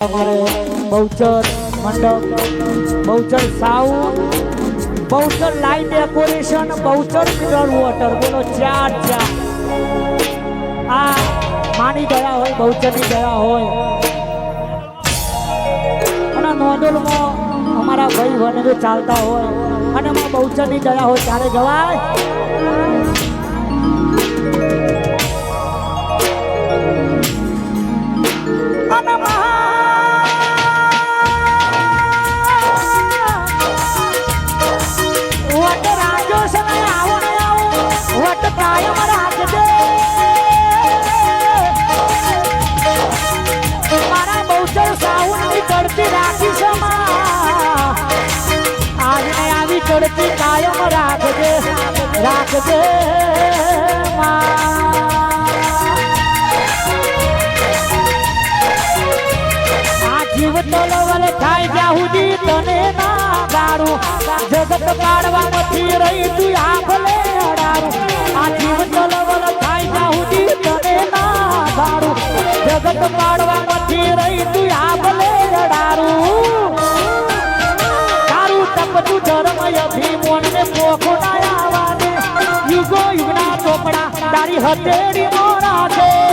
Bahuchar Mandap, Bahuchar sound, Bahuchar light decoration, Bahuchar mineral water. બોલો, ચાર ચાર. આ માની ગયા હોય, બહુચરની ગયા હોય. અને નોંધોલમાં અમારા ભાઈ બહેનો ચાલતા હોય. અને બહુચરની ગયા હોય, ત્યારે જવાય. કરતી કાયમ રાખજે રાખજે આ જીવ તલવલ થાય સુધી તને ના ગારું જગત નથી રહી તું આભલે ચોપડા તારી હથેળી રાખે